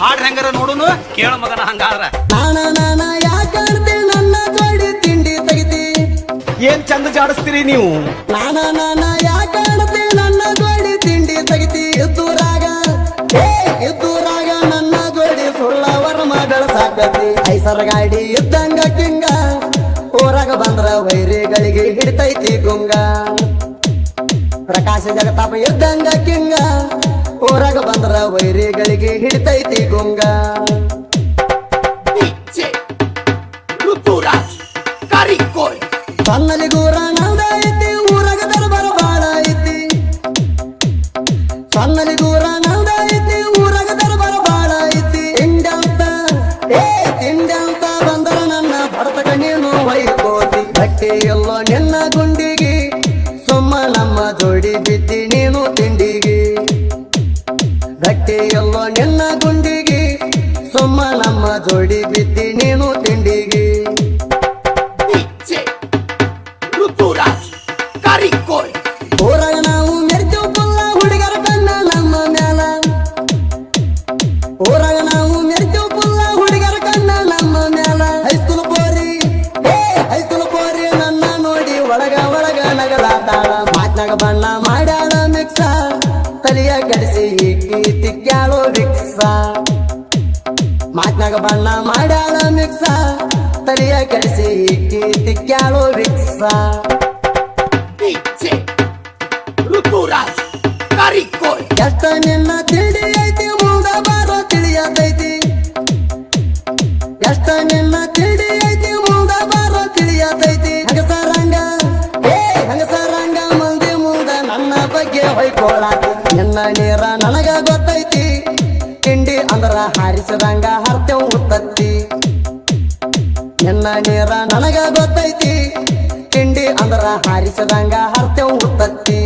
ಹಾಡ್ ಹೆಂಗಾರ ನೋಡುನು? ಕೇಳ ಮಗನ ಹಂಗಾದ್ರ. ನನ್ನ ಜೋಡಿ ತಿಂಡಿ ತೆಗಿತಿ ಏನ್ ಚಂದ ಜಾಡಿಸ್ತೀರಿ ನೀವು? ನಾನ ನಾನ ಯಾಕಂತೆ ನನ್ನ ಜೋಡಿ ತಿಂಡಿ ತೆಗಿತಿ ಎದ್ದೂರಾಗ ಏ ಎದ್ದೂರಾಗ ನನ್ನ ಜೋಡಿ ಸುಳ್ಳವರ ಮಗಳ ಸಾಕತಿ ಐಸರ ಗಾಡಿ ಇದ್ದಂಗ ಕಿಂಗ ಊರಾಗ ಬಂದ್ರ ವೈರಿಗಳಿಗೆ ಹಿಡಿತೈತಿ ಗುಂಗ. ಪ್ರಕಾಶ ಜಗತಾಪ ಇದ್ದಂಗ ಕಿಂಗ ಊರಾಗ ಬಂದ್ರ ವೈರಿಗಳಿಗೆ ಹಿಡಿತೈತಿ ಗುಂಗ. ಸಣ್ಣಲಿ ಗೂರ ನಂದ ಐತಿ ಊರಾಗ ದರ್ಬಾರ ಬಾಳ ಐತಿ. ಸಣ್ಣಲಿ ಗೂರ ಸುಮ್ಮ ನಮ್ಮ ಜೋಡಿ ಬಿದ್ದಿ ನೀನು ತಿಂಡಿಗೆ ಊರಾಗ ನಾವು ಮೆರ್ತೀವ್ ಪುಲ್ಲ ಹುಡುಗರ ಕಣ್ಣ ನಮ್ಮ ಮ್ಯಾಲ. ಊರಾಗ ನಾವು ಮೆರ್ತೀವ್ ಪುಲ್ಲ ಹುಡುಗರ ಕಣ್ಣ ನಮ್ಮ ಮ್ಯಾಲ. ಹೈಸ್ಕೂಲ್ ಪೋರಿ ಏ ಹೈಸ್ಕೂಲ್ ಪೋರಿ ನನ್ನ ನೋಡಿ ಒಳಗ ಒಳಗ ನಗಲಾತಾಳ ಮಾತ್ನಾಗ ಬಣ್ಣ ಮಾಡ್ಯಾಳ ಮಿಕ್ಸ ತಲೆಯ ಕಡಿಸಿ ಈಕಿ ತಿಕ್ಕ್ಯಾಳೋ ವಿಕ್ಸ ಮಾತ್ನಾಗ ಬಣ್ಣ ಮಾಡ್ಯಾಳ ಮಿಕ್ಸ. ತಲೆಯ ಕೆಡಿಸಿ ಈಕಿ ತಿಕ್ಕ್ಯಾಳೋ ವಿಕ್ಸ. ಎಷ್ಟ ನಿನ್ನ ತಿಳಿ ಐತಿ ಮುಂದ ಬಾರೋ ತಿಳಿಯತೈತಿ. ಎಷ್ಟ ನಿನ್ನ ತಿಳಿ ಐತಿ ಮುಂದ ಬಾರೋ ತಿಳಿಯತೈತಿ. ಹಂಗಸರಂಗ ಏ ಹಂಗಸರಂಗ ಮಂದಿ ಮುಂದ ನನ್ನ ಬಗ್ಗೆ ಹೊಯ್ಕೊಳ್ಳಾತಿ ನಿನ್ನ ನೀರ ನನಗ ಗೊತ್ತೈತಿ. ಅಂದ್ರ ಹಾರಿಸದಂಗ ಹರ್ತೇವ್ ಉತ್ತತ್ತಿ ನಿನ್ನ ನೀರ ನನಗ ಗೊತ್ತೈತಿ ತಿಂಡಿ ಅಂದ್ರ ಹಾರಿಸದಂಗ ಹರ್ತೇವ್ ಉತ್ತತ್ತಿ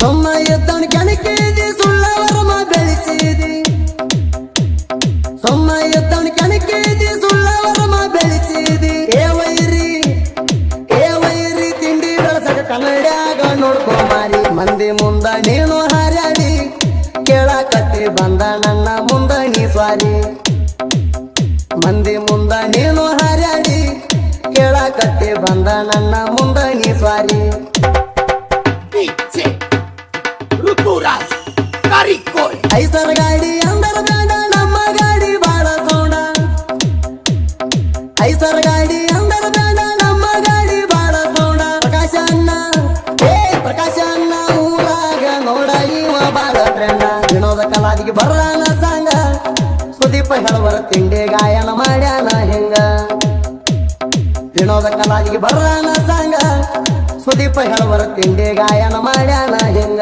ಸೊಮ್ಮ ಎದ್ದವನ ಕೆಣಕಿದಿ ಸುಳ್ಳ ವರ್ಮ ಬೆಳೆಸಿದಿ ಸೊಮ್ಮ ಎದ್ದವನ ಕೆಣಕಿದಿ ಸುಳ್ಳ ವರ್ಮ ಬೆಳೆಸಿದಿ ಏ ವೈರಿ ಏ ವೈರಿ ತಿಂಡಿ ಬೆಳಸಕ ಕನ್ನಡ್ಯಾಗ ನೋಡ್ಕೊ ಮಾರಿ ಮಂದಿ ಮುಂದ ನೀನು ಹಾರ್ಯಾಡಿ ಕೇಳಕತ್ತಿ ಬಂದ ನನ್ನ ಮುಂದ ನೀ ಸ್ವಾರಿ. ಮಂದಿ ಮುಂದ ನೀನು ಹಾರ್ಯಾಡಿ ಕೇಳಕತ್ತಿ ಬಂದ ನನ್ನ ಮುಂದ ನೀ ಸ್ವಾರಿ. ಐಸರ ಗಾಡಿ ಅಂದರ ನಮ್ಮ ಗಾಡಿ ಬಾಳ ಸೋಣ ಐಸರ ಗಾಡಿ ಕಲಾದಿಗೆ ಬರಲಾನ ಸಾಂಗ. ಸುದೀಪ ಹೇಳುವರ ತಿಂಡಿ ಗಾಯನ ಮಾಡ್ಯಾನ ಹೆಂಗ. ವಿನೋದ ಕಲಾಜಿಗೆ ಬರಲಾನ ಸಾಂಗ. ಸುದೀಪ ಹೇಳುವರ ತಿಂಡಿ ಗಾಯನ ಮಾಡ್ಯಾನ ಹೆಂಗ.